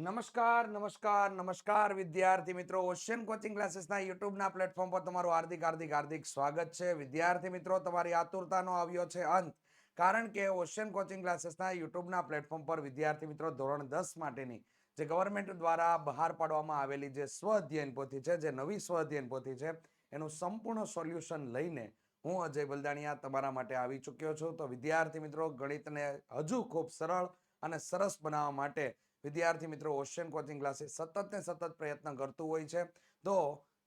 નમસ્કાર નમસ્કાર નમસ્કાર વિદ્યાર્થી મિત્રો. ઓશિયન કોચિંગ ક્લાસીસના યુટ્યુબના પ્લેટફોર્મ પર તમારું હાર્દિક હાર્દિક હાર્દિક સ્વાગત છે. વિદ્યાર્થી મિત્રો, તમારી આતુરતાનો આવ્યો છે અંત. કારણ કે ઓશિયન કોચિંગ ક્લાસીસના યુટ્યુબના પ્લેટફોર્મ પર વિદ્યાર્થી મિત્રો, ધોરણ દસ માટેની જે ગવર્મેન્ટ દ્વારા બહાર પાડવામાં આવેલી જે સ્વ અધ્યયન પોથી છે, જે નવી સ્વ અધ્યયન પોથી છે, એનું સંપૂર્ણ સોલ્યુશન લઈને હું અજય બલદાણિયા તમારા માટે આવી ચૂક્યો છું. તો વિદ્યાર્થી મિત્રો, ગણિતને હજુ ખૂબ સરળ અને સરસ બનાવવા માટે વિદ્યાર્થી મિત્રો, ઓશિયન કોચિંગ ક્લાસીસ સતત ને સતત પ્રયત્ન કરતું હોય છે. તો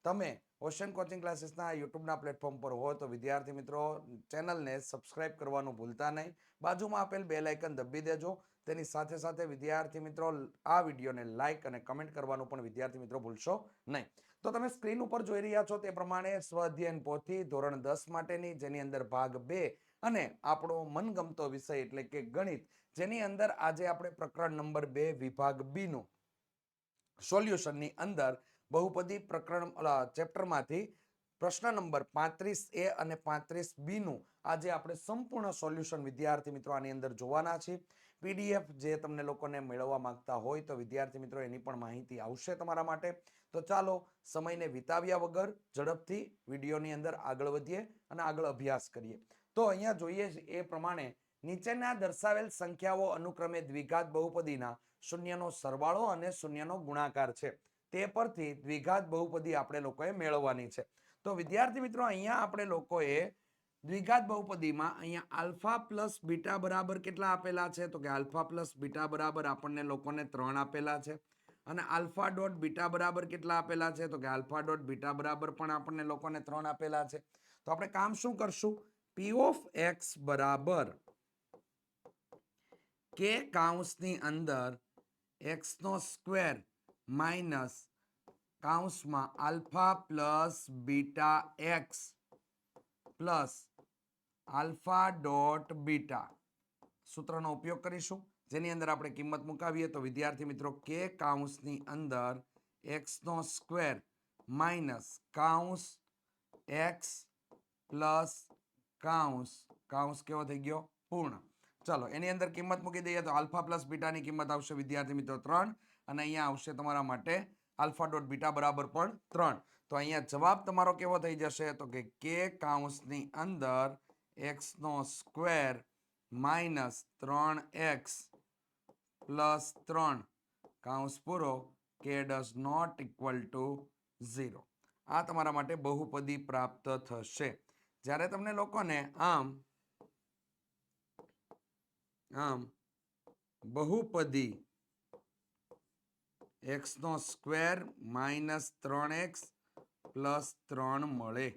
તમે ઓશિયન કોચિંગ ક્લાસીસના યુટ્યુબના પ્લેટફોર્મ પર હો તો વિદ્યાર્થી મિત્રો, ચેનલને સબસ્ક્રાઇબ કરવાનું ભૂલતા નહીં. બાજુમાં આપેલ બે લાઇકન દબી દેજો. તેની સાથે સાથે વિદ્યાર્થી મિત્રો, આ વિડીયોને લાઇક અને કમેન્ટ કરવાનું પણ વિદ્યાર્થી મિત્રો ભૂલશો નહીં. તો તમે સ્ક્રીન ઉપર જોઈ રહ્યા છો તે પ્રમાણે સ્વ અધ્યયન પોથી ધોરણ દસ માટેની, જેની અંદર ભાગ બે અને આપણો મનગમતો વિષય એટલે કે ગણિત, જેની અંદર આજે આપણે પ્રકરણ નંબર બે, વિભાગ બીનું સોલ્યુશનની અંદર બહુપદી પ્રકરણ ચેપ્ટરમાંથી પ્રશ્ન નંબર પાંત્રીસ એ અને પાંત્રીસ બીનું આજે આપણે સંપૂર્ણ સોલ્યુશન વિદ્યાર્થી મિત્રો આની અંદર જોવાના છીએ પીડીએફ જે તમને લોકોને મેળવવા માંગતા હોય તો વિદ્યાર્થી મિત્રો એની પણ માહિતી આવશે તમારા માટે. તો ચાલો સમયને વિતાવ્યા વગર ઝડપથી વિડીયોની અંદર આગળ વધીએ અને આગળ અભ્યાસ કરીએ. તો અહીંયા જોઈએ એ પ્રમાણે નીચેના દર્શાવેલ સંખ્યાઓ અનુક્રમે દ્વિઘાત બહુપદીના શૂન્યનો સરવાળો અને શૂન્યનો ગુણાકાર છે. તે પરથી દ્વિઘાત બહુપદી આપણે લોકોએ મેળવવાની છે. તો વિદ્યાર્થી મિત્રો, અહીંયા આપણે લોકોએ દ્વિઘાત બહુપદીમાં અહીંયા આલ્ફા પ્લસ બીટા બરાબર કેટલા આપેલા છે? તો કે આલ્ફા પ્લસ બીટા બરાબર આપણને લોકોને ત્રણ આપેલા છે. અને આલ્ફા ડોટ બીટા બરાબર કેટલા આપેલા છે? તો કે આલ્ફા ડોટ બીટા બરાબર પણ આપણને લોકોને ત્રણ આપેલા છે. તો આપણે કામ શું કરશું? પી ઓફ એક્સ બરાબર કે કાઉન્સની અંદર એક્સનો square minus કાઉન્સમાં alpha plus beta x plus alpha dot beta. સૂત્રનો ઉપયોગ કરીશું. જેની અંદર આપણે કિંમત મુકાવીએ તો વિદ્યાર્થી મિત્રો કે કાઉન્સની અંદર એક્સનો સ્ક્વેર માઇનસ કાઉન્સ એક્સ પ્લસ કાઉન્સ કાઉન્સ કેવો થઈ ગયો? પૂર્ણ. ચલો, એની અંદર કિંમત મૂકી દઈએ તો આલ્ફા પ્લસ બીટાની કિંમત આવશે વિદ્યાર્થી મિત્રો ત્રણ અને અહીંયા આવશે તમારા માટે આલ્ફા ડોટ બીટા બરાબર પણ ત્રણ. તો અહીંયા જવાબ તમારો કેવો થઈ જશે? તો કે કે કાઉન્સની અંદર એક્સનો સ્ક્વેર માઇનસ ત્રણ એક્સ પ્લસ ત્રણ. કાઉન્સ પૂરો k does not equal to zero આ તમારા માટે બહુપદી પ્રાપ્ત થશે. જ્યારે તમને લોકોને આમ આમ, બહુપદી એક્સનો સ્ક્વેર માઇનસ ત્રણ એક્સ પ્લસ ત્રણ મળે.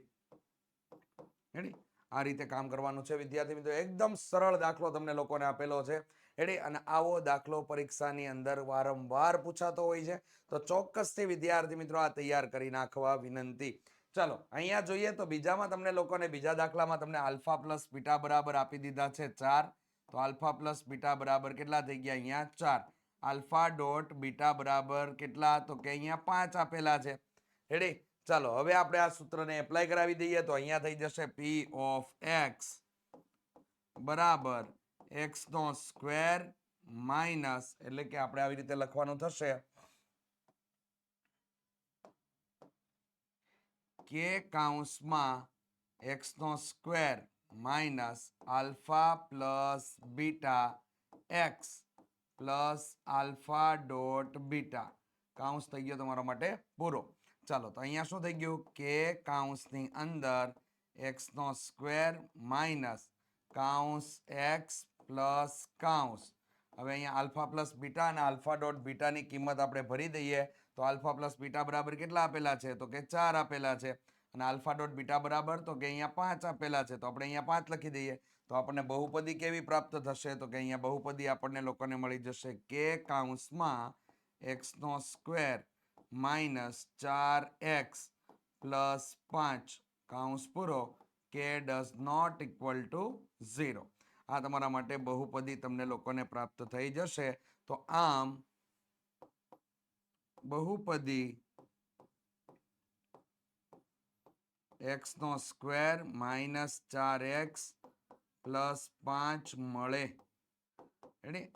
આ રીતે કામ કરવાનું છે, વિદ્યાર્થી મિત્રો. એકદમ સરળ દાખલો તમને લોકોને આપેલો છે. એડી અને આવો દાખલો પરીક્ષાની અંદર વારંવાર પૂછાતો હોય છે. તો ચોક્કસથી વિદ્યાર્થી મિત્રો આ તૈયાર કરી નાખવા વિનંતી. ચાલો, અહીંયા જોઈએ તો બીજામાં તમને લોકોને બીજા દાખલામાં તમને આલ્ફા પ્લસ બીટા બરાબર આપી દીધા છે ચાર. તો આલ્ફા પ્લસ બીટા બરાબર કેટલા થઈ ગયા અહીંયા? ચાર. આલ્ફા ડોટ બીટા બરાબર કેટલા? તો કે અહીંયા પાંચ આપેલા છે. રેડી ચાલો, હવે આપણે આ સૂત્રને એપ્લાય કરાવી દઈએ તો અહીંયા થઈ જશે પી ઓફ એક્સ બરાબર એક્સ નો સ્ક્વેર માઇનસ એટલે કે આપણે આવી રીતે લખવાનું થશે કે કાઉન્સમાં એક્સનો square minus alpha plus beta x plus alpha dot beta. કાઉન્સ થઈ ગયો તમારા માટે પૂરો. ચાલો, તો અહીંયા શું થઈ ગયું? કે કાઉન્સની અંદર એક્સનો સ્ક્વેર માઇનસ કાઉન્સ એક્સ પ્લસ કાઉન્સ હવે અહીંયા આલ્ફા પ્લસ બીટા અને આલ્ફા ડોટ બીટાની કિંમત આપણે ભરી દઈએ. તો આલ્ફા પ્લસ બીટા બરાબર કેટલા આપેલા છે? તો કે ચાર આપેલા છે. અને આલ્ફા ડોટ બીટા બરાબર તો કે અહીંયા પાંચ આપેલા છે. તો આપણે અહીંયા પાંચ લખી દઈએ. તો આપણને બહુપદી કેવી પ્રાપ્ત થશે? તો કે અહીંયા બહુપદી આપણને લોકોને મળી જશે કે કાઉન્સમાં એક્સનો સ્ક્વેર માઇનસ ચાર એક્સ પ્લસ પાંચ કાઉન્સ પૂરો k does not equal to zero. આ તમારા માટે બહુપદી તમને લોકોને પ્રાપ્ત થઈ જશે. તો આમ બહુપદી એક્સ નો સ્ક્વેર માઇનસ ચાર એક્સ પ્લસ પાંચ મળે.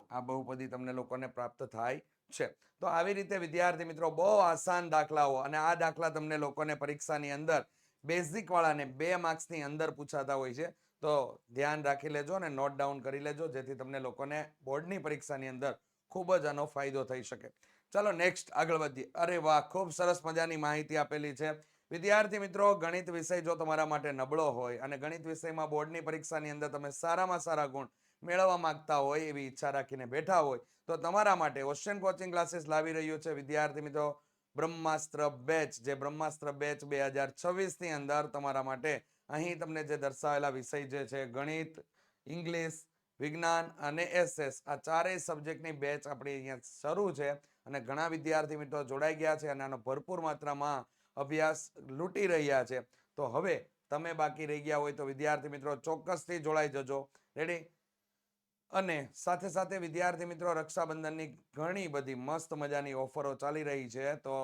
આ બહુપદી તમને લોકોને પ્રાપ્ત થાય છે. તો આવી રીતે વિદ્યાર્થી મિત્રો બહુ આસાન દાખલાઓ અને આ દાખલા તમને લોકોને પરીક્ષાની અંદર બેઝિક વાળાને બે માર્ક્સની અંદર પૂછાતા હોય છે. તો ધ્યાન રાખી લેજો અને નોટ ડાઉન કરી લેજો, જેથી તમને લોકોને બોર્ડની પરીક્ષાની અંદર ખૂબ જ આનો ફાયદો થઈ શકે. ચાલો નેક્સ્ટ આગળ વધીએ. અરે વાહ, ખૂબ સરસ મજાની માહિતી આપેલી છે. વિદ્યાર્થી મિત્રો, ગણિત વિષય જો તમારા માટે નબળો હોય અને ગણિત વિષયમાં બોર્ડની પરીક્ષાની અંદર તમે સારામાં સારા ગુણ મેળવવા માંગતા હોય એવી ઈચ્છા રાખીને બેઠા હોય, તો તમારા માટે ઓશિયન કોચિંગ ક્લાસીસ લાવી રહ્યું છે વિદ્યાર્થી મિત્રો. બ્રહ્માસ્ત્ર બેચ જે બ્રહ્માસ્ત્ર બેચ બે હજાર છવ્વીસની અંદર તમારા માટે અહીં તમને જે દર્શાવેલા વિષય જે છે, ગણિત, ઇંગ્લિશ, વિજ્ઞાન અને એસએસ, આ ચારેય સબ્જેક્ટની બેચ આપણી અહીંયા શરૂ છે. અને ઘણા વિદ્યાર્થી મિત્રો જોડાઈ ગયા છે અને આનો ભરપૂર માત્રામાં અભ્યાસ લૂંટી રહ્યા છે. તો હવે તમે બાકી રહી ગયા હોય તો વિદ્યાર્થી મિત્રો ચોક્કસથી જોડાઈ જજો. રેડી અને સાથે સાથે વિદ્યાર્થી મિત્રો રક્ષાબંધનની ઘણી બધી મસ્ત મજાની ઓફરો ચાલી રહી છે તો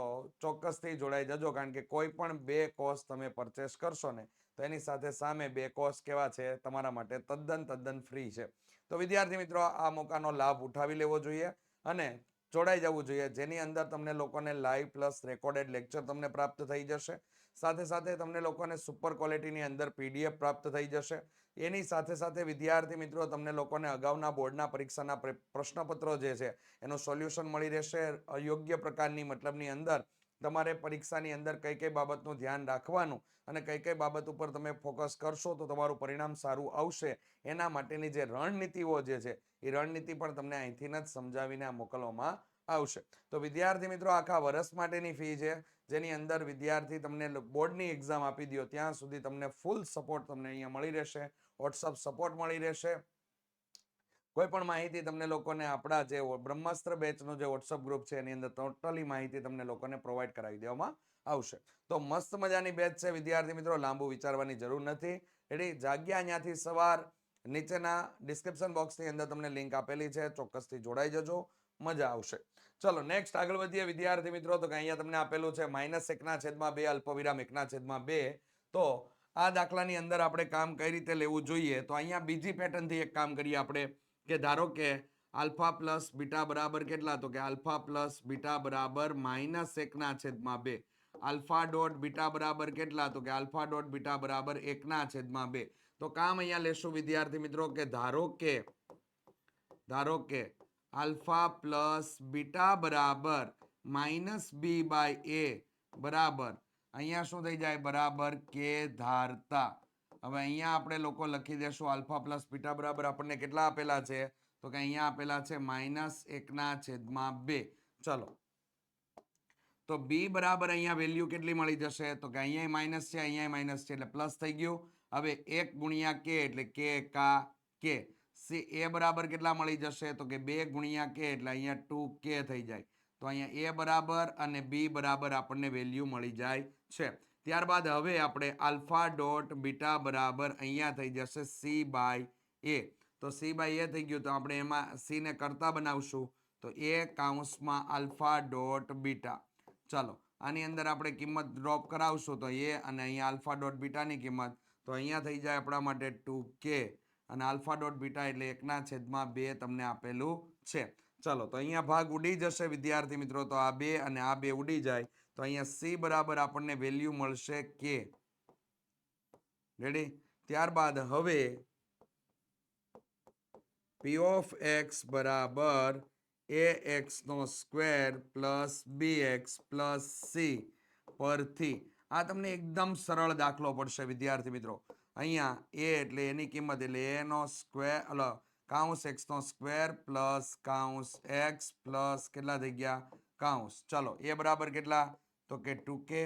ચોક્કસથી જોડાઈ જજો કારણ કે કોઈ પણ બે કોર્સ તમે પરચેસ કરશો ને તો એની સાથે સામે બે કોર્સ કેવા છે તમારા માટે તદ્દન તદ્દન ફ્રી છે. તો વિદ્યાર્થી મિત્રો આ મોકાનો લાભ ઉઠાવી લેવો જોઈએ અને જોડાઈ જવું જોઈએ. જેની અંદર તમને લોકોને લાઈવ પ્લસ રેકોર્ડેડ લેક્ચર તમને પ્રાપ્ત થઈ જશે. સાથે સાથે તમને લોકોને સુપર ક્વોલિટીની અંદર પીડીએફ પ્રાપ્ત થઈ જશે. એની સાથે સાથે વિદ્યાર્થી મિત્રો, તમને લોકોને અગાઉના બોર્ડના પરીક્ષાના પ્ર- પ્રશ્નપત્રો જે છે, એનું સોલ્યુશન મળી રહેશે. યોગ્ય પ્રકારની મતલબની અંદર તમારે પરીક્ષાની અંદર કઈ કઈ બાબતનું ધ્યાન રાખવાનું અને કઈ કઈ બાબત ઉપર તમે ફોકસ કરશો તો તમારું પરિણામ સારું આવશે. એના માટેની જે રણનીતિઓ જે છે, એ રણનીતિ પણ તમને અહીંથી જ સમજાવીને મોકલવામાં આવશે. તો વિદ્યાર્થી મિત્રો, આખા વર્ષ માટેની ફી છે, જેની અંદર વિદ્યાર્થી તમને બોર્ડની એક્ઝામ આપી દો ત્યાં સુધી તમને ફૂલ સપોર્ટ તમને અહીંયા મળી રહેશે. વોટ્સઅપ સપોર્ટ મળી રહેશે. કોઈ પણ માહિતી તમને લોકોને આપણા જે બ્રહ્માસ્ત્ર બેચનો જે વોટ્સઅપ ગ્રુપ છે, એની અંદર ટોટલી માહિતી તમને લોકોને પ્રોવાઈડ કરાવી દેવામાં આવશે. તો મસ્ત મજાની બેચ છે. વિદ્યાર્થી મિત્રો, લાંબુ વિચારવાની જરૂર નથી. એટલે જાગ્યા અહીંયાથી સવાર. નીચેના ડિસ્ક્રિપ્શન બોક્સની અંદર તમને લિંક આપેલી છે. ચોક્કસથી જોડાઈ જજો. મજા આવશે. ચલો નેક્સ્ટ આગળ વધીએ વિદ્યાર્થી મિત્રો. તો કે અહીંયા તમને આપેલું છે માઇનસ એકના છેદમાં બે, અલ્પવિરામ એકના છેદમાં બે. તો આ દાખલાની અંદર આપણે કામ કઈ રીતે લેવું જોઈએ? તો અહીંયા બીજી પેટર્નથી એક કામ કરીએ આપણે. કે ધારો કે આલ્ફા પ્લસ બીટા બરાબર કેટલા? તો કે આલ્ફા પ્લસ બીટા બરાબર માઇનસ એકના છેદમાં બે. આલ્ફા ડોટ બીટા બરાબર કેટલા? તો કે આલ્ફા ડોટ બીટા બરાબર એકના છેદમાં બે. તો કામ અહીંયા લેશું વિદ્યાર્થી મિત્રો કે ધારો કે ધારો કે આલ્ફા પ્લસ બીટા બરાબર માઇનસ બી બાય એ બરાબર. અહીંયા શું થઈ જાય? બરાબર કે ધારતા. હવે અહીંયા આપણે લોકો લખી દેશું આલ્ફા પ્લસ પીટા બરાબર આપણને કેટલા આપેલા છે? તો કે અહીંયા આપેલા છે માઇનસ એકના છેદમાં બે. ચલો. તો બી બરાબર અહીંયા વેલ્યુ કેટલી મળી જશે? તો કે અહીંયા માઇનસ છે અહીંયા માઇનસ છે, એટલે પ્લસ થઈ ગયું. હવે એક ગુણ્યા કે એટલે કે કા કે. સી એ બરાબર કેટલા મળી જશે? તો કે બે ગુણ્યા કે એટલે અહીંયા ટુ કે થઈ જાય. તો અહીંયા એ બરાબર અને બી બરાબર આપણને વેલ્યુ મળી જાય છે. ત્યારબાદ હવે આપણે આલ્ફા ડોટ બીટા બરાબર અહીંયા થઈ જશે સી બાય એ. તો સી બાય એ થઈ ગયું, તો આપણે એમાં સી ને કરતા બનાવશું. તો એ કાઉન્સમાં આલ્ફા ડોટ બીટા. ચાલો, આની અંદર આપણે કિંમત ડ્રોપ કરાવશું, તો એ અને અહીંયા આલ્ફા ડોટ બીટાની કિંમત. તો અહીંયા થઈ જાય આપણા માટે ટુ કે. અને આલ્ફા ડોટ બીટા એટલે એકના છેદમાં બે તમને આપેલું છે. ચલો, તો અહીંયા ભાગ ઉડી જશે, વિદ્યાર્થી મિત્રો, તો આ બે અને આ બે ઉડી જાય. તો અહીંયા સી બરાબર આપણને વેલ્યુ મળશે કે રેડી ત્યારબાદ હવે પી ઓફ એક્સ બરાબર a x no square plus b x plus c પરથી. આ તમને એકદમ સરળ દાખલો પડશે, વિદ્યાર્થી મિત્રો. અહીંયા એ એટલે એની કિંમત એટલે એ નો સ્ક્વેર અલ કાઉન્સ એક્સ નો સ્ક્વેર પ્લસ કાઉન્સ એક્સ પ્લસ કેટલા થઈ ગયા? કાઉન્સ ચલો એ બરાબર કેટલા? તો કે ટુ કે,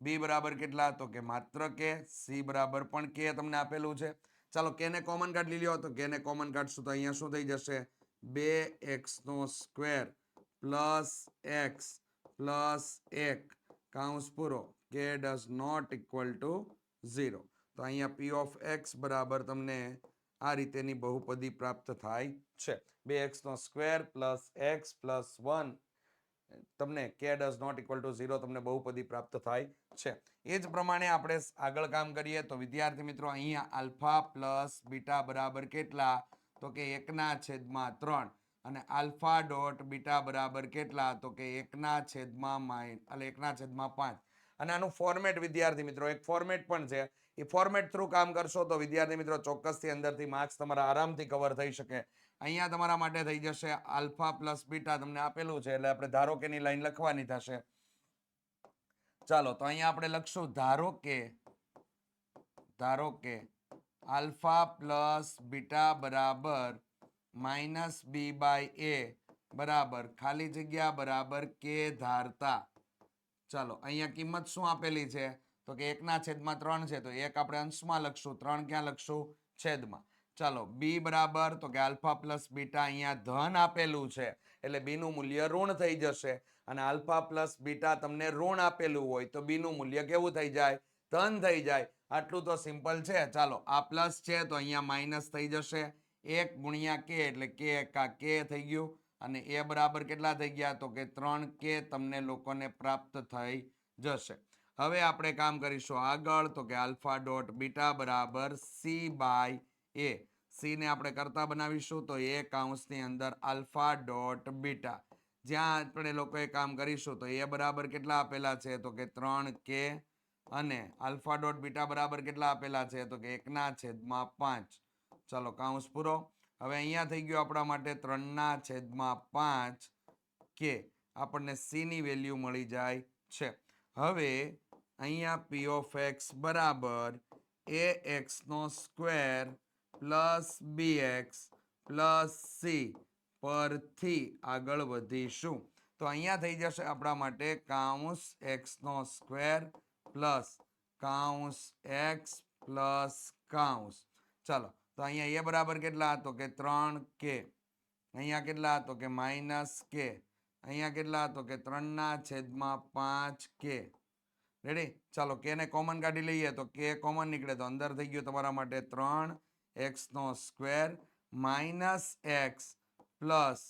બી બરાબર કેટલા, તો કે માત્ર કે, સી બરાબર પણ કે તમને આપેલું છે. ચાલો કેને કોમન કાઢી લ્યો, તો કેને કોમન કાઢશું તો અહીંયા શું થઈ જશે? બે એક્સનો સ્ક્વેર પ્લસ એક્સ પ્લસ એક કાઉન્સ પૂરો, k does not equal to zero. તો અહીંયા પી ઓફ એક્સ બરાબર તમને આ રીતેની બહુપદી પ્રાપ્ત થાય છે. બે એક્સનો square plus x plus one તમને k does not equal to zero તમને બહુપદી પ્રાપ્ત થાય છે. એ જ પ્રમાણે આપણે આગળ કામ કરીએ તો વિદ્યાર્થી મિત્રો અહીંયા આલ્ફા પ્લસ બીટા બરાબર કેટલા? તો કે એકના છેદમાં ત્રણ. અને આલ્ફા ડોટ બીટા બરાબર કેટલા? તો કે એકના છેદમાં માઇન, એટલે એકના છેદમાં પાંચ. અને આનું ફોર્મેટ વિદ્યાર્થી મિત્રો, એક ફોર્મેટ પણ છે. એ ફોર્મેટ થ્રુ કામ કરશો તો વિદ્યાર્થી મિત્રો ચોક્કસથી અંદરથી માર્ક્સ તમારા આરામથી કવર થઈ શકે. અહીંયા તમારા માટે થઈ જશે આલ્ફા પ્લસ બીટા તમને આપેલું છે, એટલે આપણે ધારો કે ની લાઈન લખવાની થશે. ચાલો, તો અહીંયા આપણે લખશું, ધારો કે ધારો કે આલ્ફા પ્લસ બીટા બરાબર માઇનસ બી બાય એ બરાબર ખાલી જગ્યા બરાબર કે ધારતા. ચાલો, અહીંયા કિંમત શું આપેલી છે? તો કે એકના છેદમાં ત્રણ છે, તો એક આપણે અંશમાં લખશું, ત્રણ ક્યાં લખશું? છેદમાં. ચાલો બી બરાબર, તો કે આલ્ફા પ્લસ બીટા અહીંયા ધન આપેલું છે, એટલે બીનું મૂલ્ય ઋણ થઈ જશે. અને આલ્ફા પ્લસ બીટા તમને ઋણ આપેલું હોય, તો બીનું મૂલ્ય કેવું થઈ જાય? ધન થઈ જાય. આટલું તો સિમ્પલ છે. ચાલો, આ પ્લસ છે, તો અહીંયા માઇનસ થઈ જશે. એક ગુણ્યા કે, એટલે કે એકા કે થઈ ગયું. અને એ બરાબર કેટલા થઈ ગયા? તો કે ત્રણ કે તમને લોકોને પ્રાપ્ત થઈ જશે. હવે આપણે કામ કરીશું આગળ, તો કે આલ્ફા ડોટ બીટા બરાબર સી બાય એ સી ને આપણે કરતા બનાવીશું તો એ કાઉન્સની અંદર આલ્ફા ડોટ બીટા. જ્યાં આપણે લોકોએ કામ કરીશું તો એ બરાબર કેટલા આપેલા છે? તો કે ત્રણ કે અને આલ્ફા ડોટ બીટા બરાબર કેટલા આપેલા છે? તો કે એકના છેદમાં પાંચ. ચાલો કાઉન્સ પૂરો. હવે અહીંયા થઈ ગયો આપણા માટે ત્રણના છેદમાં પાંચ કે આપણને સીની વેલ્યુ મળી જાય છે. હવે અહીંયા પી ઓફ એક્સ બરાબર એ એક્સનો square plus b x plus c પરથી આગળ વધીશું. તો અહીંયા થઈ જશે આપણા માટે કાઉન્સ એક્સ નો સ્ક્વેર પ્લસ કાઉન્સ એક્સ પ્લસ કાઉન્સ. ચાલો, તો અહીંયા એ બરાબર કેટલા તો કે ત્રણ કે? અહીંયા કેટલા તો કે માઇનસ કે? અહીંયા કેટલા તો કે ત્રણના છેદમાં પાંચ કે? રેડી? ચાલો કે ને કોમન કાઢી લઈએ તો કે કોમન નીકળે તો અંદર થઈ ગયું તમારા માટે ત્રણ એક્સ નો સ્ક્વેર માઇનસ એક્સ પ્લસ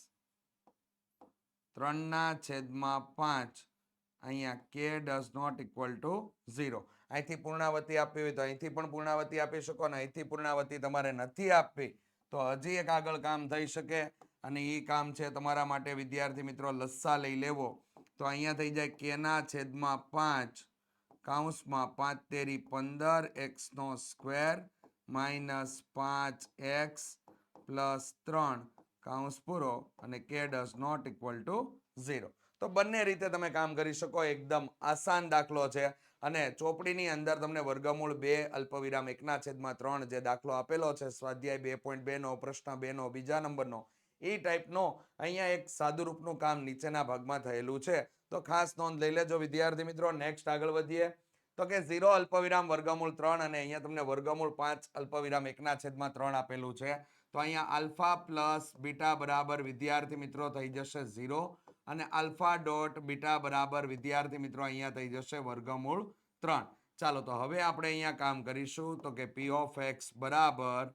ત્રણના છેદમાં પાંચ. અહીંયા k does not equal to zero. અહીંથી પૂર્ણાવતી આપવી હોય તો અહીંથી પણ પૂર્ણાવતી આપી શકો ને અહીંથી પૂર્ણાવતી તમારે નથી આપવી તો હજી એક આગળ કામ થઈ શકે અને એ કામ છે તમારા માટે. વિદ્યાર્થી મિત્રો, લસ્સા લઈ લેવો. તો અહીંયા થઈ જાય કેના છેદમાં પાંચ. કાઉન્સમાં પાંચ તેરી પંદર એક્સનો સ્ક્વેર માઇનસ પાંચ એક્સ પ્લસ ત્રણ. કાઉન્સ પૂરો અને k does not equal to zero. તો બંને રીતે તમે કામ કરી શકો, એકદમ આસાન દાખલો છે. અને ચોપડીની અંદર તમને વર્ગમૂળ બે, અલ્પવિરામ એકના છેદમાં ત્રણ જે દાખલો આપેલો છે, સ્વાધ્યાય બે પોઈન્ટ બેનો પ્રશ્ન બેનો બીજા નંબરનો એ ટાઈપનો અહીંયા એક સાદુરૂપનું કામ નીચેના ભાગમાં થયેલું છે. તો ખાસ નોંધ લઈ લેજો વિદ્યાર્થી મિત્રો. નેક્સ્ટ આગળ વધીએ. તો કે ઝીરો અલ્પવિરામ વર્ગમૂળ ત્રણ અને અહીંયા તમને વર્ગમૂળ પાંચ અલ્પવિરામ એકના છેદમાં ત્રણ આપેલું છે. તો અહીંયા આલ્ફા પ્લસ બીટા બરાબર વિદ્યાર્થી મિત્રો થઈ જશે ઝીરો અને આલ્ફા ડોટ બીટા બરાબર વિદ્યાર્થી મિત્રો અહીંયા થઈ જશે વર્ગમૂળ ત્રણ. ચાલો તો હવે આપણે અહીંયા કામ કરીશું. તો કે પી ઓફ એક્સ બરાબર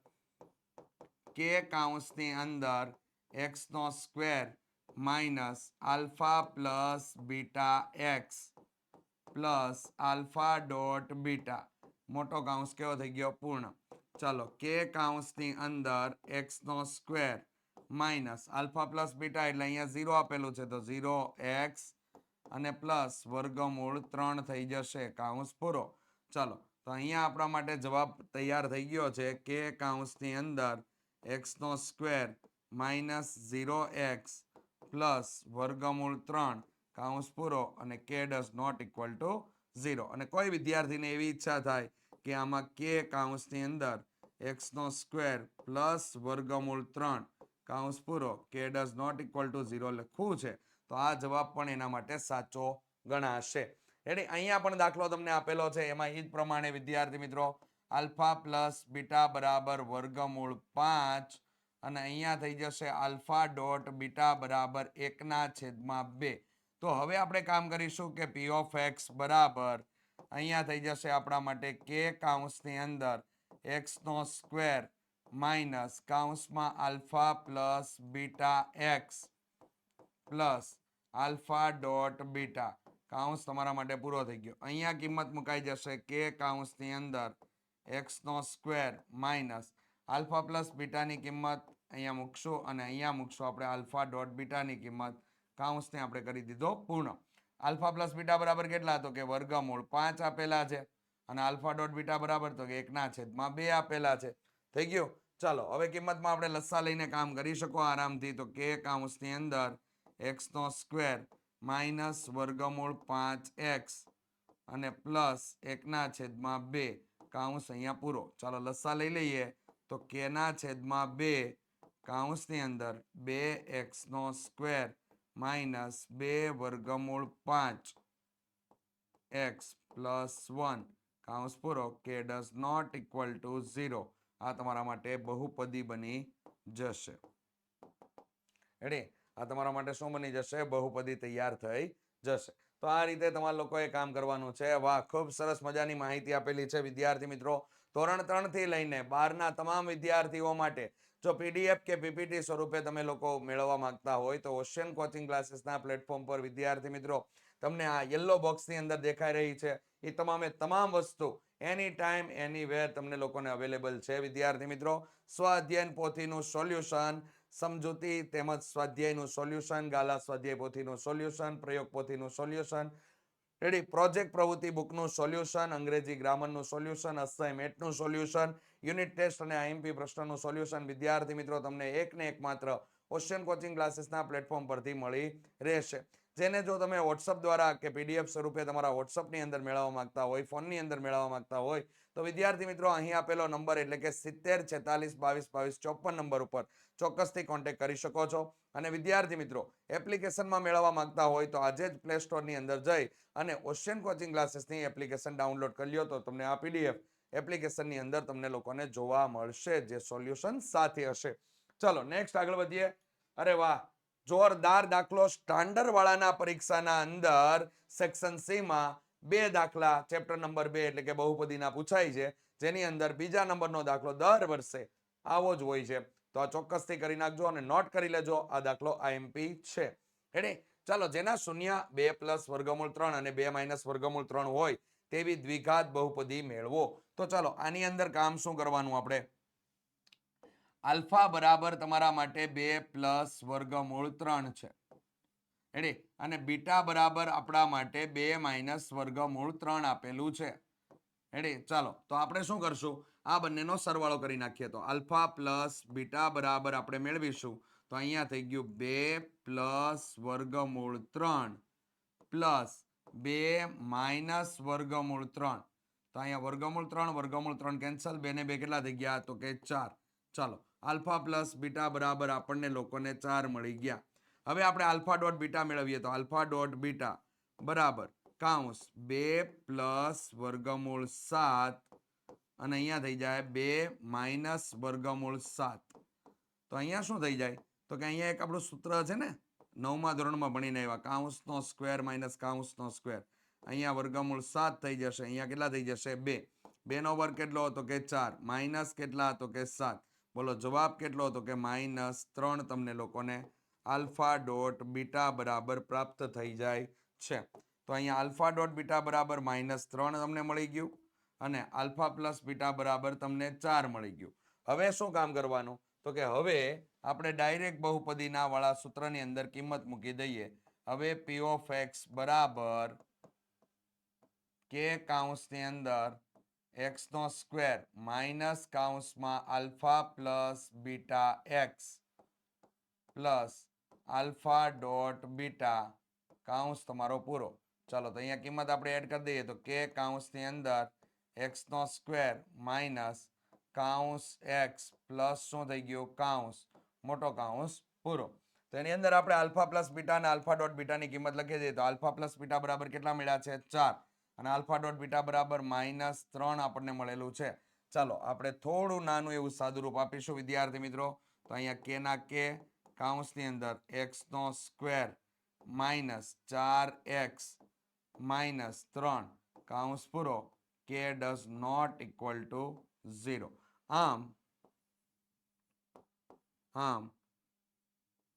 કે કાઉન્સની અંદર એક્સ નો square minus alpha plus beta x plus alpha dot beta. મોટો કાઉન્સ કેવો થઈ ગયો? પૂર્ણ. ચાલો કે કાઉન્સની અંદર એક્સ નો square minus alpha plus beta એટલે અહીંયા ઝીરો આપેલું છે, તો ઝીરો એક્સ અને પ્લસ વર્ગમૂળ ત્રણ થઈ જશે, કાઉન્સ પૂરો. ચાલો, તો અહીંયા આપણા માટે જવાબ તૈયાર થઈ ગયો છે કે કાઉન્સની અંદર એક્સ નો square minus zero x plus વર્ગમૂળ ત્રણ. કાઉન્સ પૂરો અને k does not equal to zero. અને કોઈ વિદ્યાર્થીને એવી ઈચ્છા થાય કે આમાં કે કાઉન્સની અંદર એક્સનો સ્ક્વેર પ્લસ વર્ગમૂળ ત્રણ કાઉન્સ પૂરો, k does not equal to zero લખવું છે, તો આ જવાબ પણ એના માટે સાચો ગણાશે. રેડી અહીંયા પણ દાખલો તમને આપેલો છે. એમાં એ જ પ્રમાણે વિદ્યાર્થી મિત્રો, આલ્ફા પ્લસ બીટા બરાબર વર્ગમૂળ પાંચ અને અહીંયા થઈ જશે આલ્ફા ડોટ બીટા બરાબર એકના છેદમાં બે. તો હવે આપણે કામ કરીશું કે પી ઓફ એક્સ બરાબર અહીંયા થઈ જશે આપણા માટે કે કાઉન્સની અંદર એક્સનો square minus કાઉન્સમાં alpha plus beta x plus alpha dot beta. કાઉન્સ તમારા માટે પૂરો થઈ ગયો. અહીંયા કિંમત મુકાઈ જશે કે કાઉન્સની અંદર એક્સનો સ્ક્વેર માઇનસ આલ્ફા પ્લસ બીટાની કિંમત અહીંયા મૂકશું અને અહીંયા મૂકશું આપણે આલ્ફા ડોટ બીટાની કિંમત. કાઉન્સને આપણે કરી દીધો પૂર્ણ. આલ્ફા પ્લસ બીટા બરાબર કેટલા તો કે વર્ગમૂળ પાંચ આપેલા છે અને આલ્ફા ડોટ બીટા બરાબર તો કે એકના છેદમાં બે આપેલા છે. થઈ ગયું? ચાલો, હવે કિંમતમાં આપણે લસ્સા લઈને કામ કરી શકો આરામથી. તો કે કાઉન્સની અંદર એક્સનો સ્ક્વેર માઇનસ વર્ગમૂળ પાંચ એક્સ અને પ્લસ એકના છેદમાં બે. કાઉન્સ અહીંયા પૂરો. ચાલો, લસ્સા લઈ લઈએ. તો કેના છેદમાં બે? કાઉન્સની અંદર બે એક્સનો સ્ક્વેર માઇનસ બે વર્ગમૂળ પાંચ. X plus one. કાઉન્સ પૂરો. K does not equal to zero. આ તમારા માટે બહુપદી બની જશે. એટલે આ તમારા માટે શું બની જશે? બહુપદી તૈયાર થઈ જશે. તો આ રીતે તમારા લોકોએ કામ કરવાનું છે. વાહ, ખૂબ સરસ મજાની માહિતી આપેલી છે વિદ્યાર્થી મિત્રો. ધોરણ ત્રણથી લઈને બારના તમામ વિદ્યાર્થીઓ માટે જો પીડીએફ કે પીપીટી સ્વરૂપે તમે લોકો મેળવવા માંગતા હોય તો ઓશિયન કોચિંગ ક્લાસીસના પ્લેટફોર્મ પર, વિદ્યાર્થી મિત્રો, તમને આ યલો બોક્સની અંદર દેખાઈ રહી છે. એ તમામે તમામ વસ્તુ એની ટાઈમ એની વેર તમને લોકોને અવેલેબલ છે. વિદ્યાર્થી મિત્રો, સ્વાધ્યાયન પોથીનું સોલ્યુશન સમજૂતી તેમજ સ્વાધ્યાયનું સોલ્યુશન ગાલા સ્વાધ્યાય પોથીનું સોલ્યુશન પ્રયોગ પોથીનું સોલ્યુશન રેડી પ્રોજેક્ટ પ્રવૃત્તિ બુકનું સોલ્યુશન અંગ્રેજી ગ્રામરનું સોલ્યુશન અસાઇનમેન્ટનું સોલ્યુશન યુનિટ ટેસ્ટ અને આઈએમપી પ્રશ્નનું સોલ્યુશન વિદ્યાર્થી મિત્રો તમને એક ને એક માત્ર ઓશિયન કોચિંગ ક્લાસીસના પ્લેટફોર્મ પરથી મળી રહેશે. જેને જો તમે વોટ્સઅપ દ્વારા કે પીડીએફ સ્વરૂપે તમારા વોટ્સઅપની અંદર મેળવવા માંગતા હોય ફોનની અંદર મેળવવા માંગતા હોય, તો વિદ્યાર્થી મિત્રો અહીં આપેલો નંબર એટલે કે સિત્તેર, છેતાલીસ, બાવીસ બાવીસ, ચોપન નંબર ઉપર ચોક્કસથી કોન્ટેક્ટ કરી શકો છો. અને વિદ્યાર્થી મિત્રો એપ્લિકેશનમાં મેળવવા માંગતા હોય તો આજે જ પ્લે સ્ટોરની અંદર જઈ અને ઓશિયન કોચિંગ ક્લાસીસની એપ્લિકેશન ડાઉનલોડ કરી લો તો તમને આ પીડીએફ એપ્લિકેશનની અંદર તમને લોકોને જોવા મળશે જે સોલ્યુશન સાથે હશે. ચલો નેક્સ્ટ આગળ વધીએ. અરે વાહ! જોરદાર દાખલો સ્ટાન્ડર્ડ વાળાના પરીક્ષાના અંદર સેક્શન સી માં બે દાખલા ચેપ્ટર નંબર બે એટલે કે બહુપદીના પૂછાય છે. જેની અંદર બીજા નંબરનો દાખલો દર વર્ષે આવો જ હોય છે. તો આ ચોક્કસથી કરી નાખજો અને નોટ કરી લેજો, આ દાખલો આઈએમપી છે. રેડી ચાલો, જેના શૂન્ય, બે પ્લસ વર્ગમૂળ ત્રણ અને બે માઇનસ વર્ગમૂળ ત્રણ હોય તેવી દ્વિઘાત બહુપદી મેળવો. તો ચાલો, આની અંદર કામ શું કરવાનું આપણે? આલ્ફા બરાબર તમારા માટે બે પ્લસ વર્ગમૂળ ત્રણ છે. રેડી અને બીટા બરાબર આપણા માટે બે માઇનસ વર્ગમૂળ ત્રણ આપેલું છે. રેડી ચાલો, તો આપણે શું કરશું? આ બંનેનો સરવાળો કરી નાખીએ તો આલ્ફા પ્લસ બીટા બરાબર આપણે મેળવીશું. તો અહીંયા થઈ ગયું બે પ્લસ વર્ગમૂળ ત્રણ પ્લસ બે માઇનસ વર્ગમૂળ ત્રણ. તો અહીંયા વર્ગમૂળ ત્રણ વર્ગમૂળ ત્રણ કેન્સલ બે ને બે કેટલા થઈ ગયા? તો કે ચાર. ચાલો, આલ્ફા પ્લસ બીટા બરાબર આપણને લોકોને ચાર મળી ગયા. હવે આપણે આલ્ફા ડોટ બીટા મેળવીએ તો આલ્ફા ડોટ બીટા બરાબર કાઉન્સ બે પ્લસ વર્ગમૂળ સાત અને અહીંયા થઈ જાય બે માઇનસ વર્ગમૂળ સાત. તો અહીંયા શું થઈ જાય? તો કે અહીંયા એક આપણું સૂત્ર છે ને નવમા ધોરણમાં ભણીને આવ્યા. કાઉન્સનો સ્ક્વેર માઇનસ કાઉન્સનો સ્ક્વેર. અહીંયા વર્ગમૂળ સાત થઈ જશે. અહીંયા કેટલા થઈ જશે? બે. બેનો વર્ગ કેટલો હતો કે ચાર? માઇનસ કેટલા હતો કે સાત? બોલો, જવાબ કેટલો હતો કે માઇનસ ત્રણ તમને લોકોને આલ્ફા ડોટ બીટા બરાબર પ્રાપ્ત થઈ જાય છે. તો અહીંયા આલ્ફા ડોટ બીટા બરાબર માઇનસ ત્રણ તમને મળી ગયું અને આલ્ફા પ્લસ બીટા બરાબર તમને ચાર મળી ગયું. હવે શું કામ કરવાનું? તો કે હવે આપણે ડાયરેક્ટ બહુપદીના વાળા સૂત્રની અંદર કિંમત મૂકી દઈએ. હવે પી ઓફ એક્સ બરાબર કે કાઉન્સની અંદર એક્સ નો square minus કાઉન્સમાં alpha plus beta x plus alpha dot beta કાઉન્સ તમારો પૂરો ચાલો તો અહીંયા કિંમત આપણે એડ કરી દઈએ તો કે કાઉન્સની અંદર એક્સ નો સ્ક્વેર માઇનસ કાઉન્સ એક્સ પ્લસ શું થઈ ગયું કાઉન્સ મોટો કાઉન્સ પૂરો તો એની અંદર આપણે આલ્ફા પ્લસ બીટા અને આલ્ફા ડોટ બીટાની કિંમત લખી દઈએ તો આલ્ફા પ્લસ બીટા બરાબર કેટલા મળ્યા છે ચાર અને આલ્ફા ડોટ બીટા બરાબર માઇનસ ત્રણ આપણને મળેલું છે. ચાલો, આપણે થોડું નાનું એવું સાદુરૂપ આપીશું, વિદ્યાર્થી મિત્રો. તો અહીંયા કે ના કે, કાઉન્સની અંદર એક્સનો સ્ક્વેર માઇનસ ચાર એક્સ માઇનસ ત્રણ. કાઉન્સ પૂરો. K does not equal to zero. આમ આમ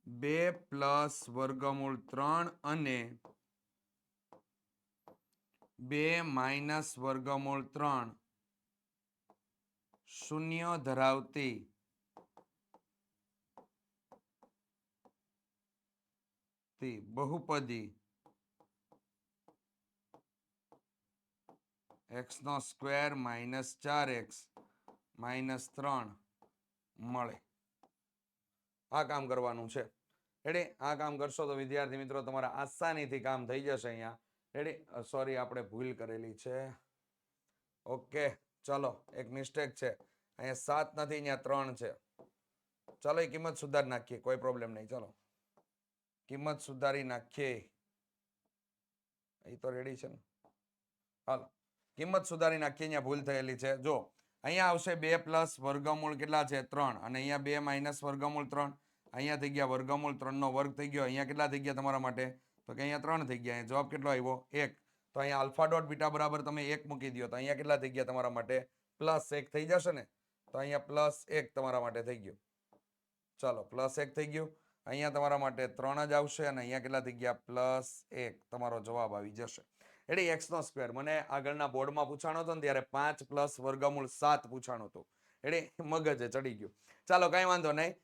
બે પ્લસ વર્ગમૂળ ત્રણ અને બે માઇનસ વર્ગમૂળ ત્રણ. શૂન્ય ધરાવતી બહુપદી એક્સ નો સ્ક્વેર માઇનસ ચાર એક્સ માઇનસ ત્રણ મળે. આ કામ કરવાનું છે. એટલે આ કામ કરશો તો વિદ્યાર્થી મિત્રો તમારા આસાનીથી કામ થઈ જશે અહીંયા. રેડી સોરી આપણે ભૂલ કરેલી છે. ઓકે ચલો, એક મિસ્ટેક છે. અહીંયા સાત નથી, અહીંયા ત્રણ છે. ચલો, એ કિંમત સુધારી નાખીએ, કોઈ પ્રોબ્લેમ નહીં, ચલો. કિંમત સુધારી નાખીએ. એ તો રેડી છે ને? હાલો. કિંમત સુધારી નાખીએ, અહીંયા ભૂલ થયેલી છે. જો, અહીંયા આવશે બે પ્લસ વર્ગમૂળ કેટલા છે? ત્રણ. અને અહીંયા બે માઇનસ વર્ગમૂળ ત્રણ. અહીંયા થઈ ગયા વર્ગમૂળ ત્રણનો વર્ગ થઈ ગયો. અહીંયા કેટલા થઈ ગયા તમારા માટે? તો કે અહીંયા ત્રણ થઈ ગયા. જવાબ કેટલો આવ્યો? એક. તો અહીંયા આલ્ફા ડોટ બીટા બરાબર તમે એક મૂકી દો તો અહીંયા કેટલા થઈ ગયા તમારા માટે? પ્લસ એક થઈ જશે ને? તો અહીંયા પ્લસ એક તમારા માટે થઈ ગયો. ચાલો, પ્લસ એક થઈ ગયું. અહીંયા તમારા માટે ત્રણ જ આવશે અને અહીંયા કેટલા થઈ ગયા? પ્લસ એક. તમારો જવાબ આવી જશે. એટલે એક્સ નો સ્ક્વેર મને આગળના બોર્ડમાં પૂછાણો હતો ને ત્યારે પાંચ પ્લસ વર્ગમૂળ સાત પૂછાણું હતું. એટલે મગજે ચડી ગયું. ચાલો, કાંઈ વાંધો નહીં.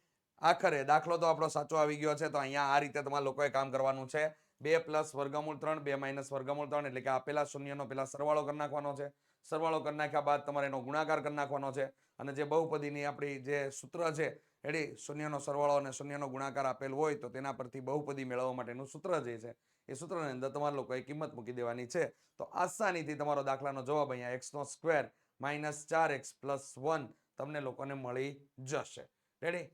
આખરે દાખલો તો આપણો સાચો આવી ગયો છે. તો અહીંયા આ રીતે તમારા લોકોએ કામ કરવાનું છે. બે પ્લસ વર્ગમૂળ ત્રણ, બે માઇનસ વર્ગમૂળ ત્રણ, એટલે કે આપેલા શૂન્યનો પેલા સરવાળો કરી નાખવાનો છે. સરવાળો કરી નાખ્યા બાદ તમારે એનો ગુણાકાર કરી નાખવાનો છે. અને જે બહુપદીની આપણી જે સૂત્ર છે, એડી શૂન્યનો સરવાળો અને શૂન્યનો ગુણાકાર આપેલ હોય તો તેના પરથી બહુપદી મેળવવા માટેનું સૂત્ર જે છે, એ સૂત્રની અંદર તમારા લોકોએ કિંમત મૂકી દેવાની છે. તો આસાનીથી તમારો દાખલાનો જવાબ અહીંયા એક્સનો સ્ક્વેર માઇનસ ચાર એક્સ પ્લસ વન તમને લોકોને મળી જશે. રેડી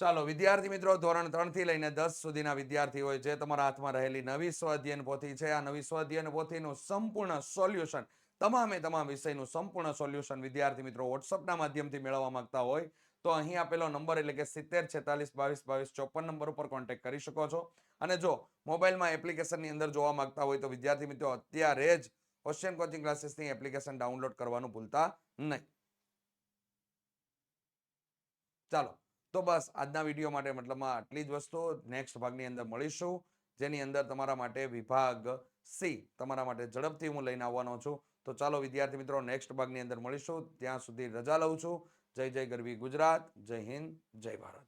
ચાલો, વિદ્યાર્થી મિત્રો, ધોરણ ત્રણથી લઈને દસ સુધીના વિદ્યાર્થીઓ જે તમારા હાથમાં રહેલી નવી સ્વાધ્યાયન પોથી છે. આ નવી સ્વાધ્યાયન પોથીનું સંપૂર્ણ સોલ્યુશન, તમામે તમામ વિષયનું સંપૂર્ણ સોલ્યુશન વિદ્યાર્થી મિત્રો વોટ્સઅપના માધ્યમથી મેળવવા માંગતા હોય, તો અહીં આપેલો નંબર એટલે કે સિત્તેર, છેતાલીસ, બાવીસ બાવીસ, ચોપન નંબર ઉપર કોન્ટેક્ટ કરી શકો છો. અને જો મોબાઈલમાં એપ્લિકેશનની અંદર જોવા માંગતા હોય, તો વિદ્યાર્થી મિત્રો, અત્યારે જ ઓશિયન કોચિંગ ક્લાસીસની એપ્લિકેશન ડાઉનલોડ કરવાનું ભૂલતા નહીં. ચાલો તો બસ આજના વીડિયો માટે મતલબમાં આટલી જ વસ્તુ. નેક્સ્ટ ભાગની અંદર મળીશું. જેની અંદર તમારા માટે વિભાગ સી તમારા માટે ઝડપથી હું લઈને આવવાનો છું. તો ચાલો વિદ્યાર્થી મિત્રો નેક્સ્ટ ભાગની અંદર મળીશું. ત્યાં સુધી રજા લઉં છું. જય જય ગરવી ગુજરાત. જય હિન્દ. જય ભારત.